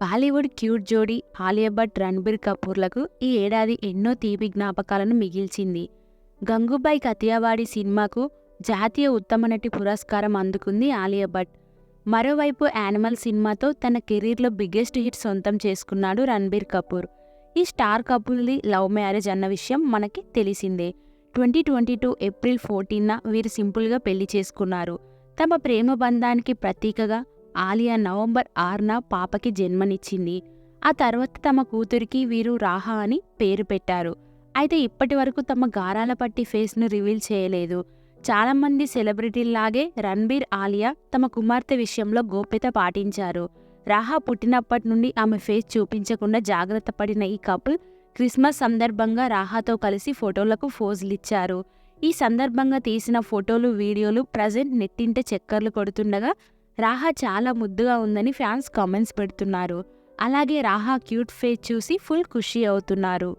Bollywood cute జోడీ ఆలియా భట్ రణబీర్ కపూర్లకు ఈ ఏడాది ఎన్నో తీపి జ్ఞాపకాలను మిగిల్చింది. గంగుబాయి కతియావాడి సినిమాకు జాతీయ ఉత్తమ నటి పురస్కారం అందుకుంది ఆలియా భట్ మరోవైపు యానిమల్ సినిమాతో తన కెరీర్లో బిగ్గెస్ట్ హిట్ సొంతం చేసుకున్నాడు రణబీర్ కపూర్. ఈ స్టార్ కపుల్ది లవ్ మ్యారేజ్ అన్న విషయం మనకి తెలిసిందే. ట్వంటీ ట్వంటీ టూ ఏప్రిల్ ఫోర్టీన్న వీరు సింపుల్గా పెళ్ళి చేసుకున్నారు. తమ ప్రేమ బంధానికి ప్రతీకగా ఆలియా నవంబర్ ఆరున పాపకి జన్మనిచ్చింది. ఆ తర్వాత తమ కూతురికి వీరు రాహా అని పేరు పెట్టారు. అయితే ఇప్పటి వరకు తమ గారాల పట్టి ఫేస్ను రివీల్ చేయలేదు. చాలామంది సెలబ్రిటీల్లాగే రణబీర్ ఆలియా తమ కుమార్తె విషయంలో గోప్యత పాటించారు. రాహా పుట్టినప్పటి నుండి ఆమె ఫేస్ చూపించకుండా జాగ్రత్త పడిన ఈ కపుల్ క్రిస్మస్ సందర్భంగా రాహాతో కలిసి ఫోటోలకు ఫోజులిచ్చారు. ఈ సందర్భంగా తీసిన ఫోటోలు వీడియోలు ప్రజెంట్ నెట్టింటే చక్కర్లు కొడుతుండగా రాహా చాలా ముద్దుగా ఉందని ఫ్యాన్స్ కామెంట్స్ పెడుతున్నారు. అలాగే రాహా క్యూట్ ఫేస్ చూసి ఫుల్ ఖుషి అవుతున్నారు.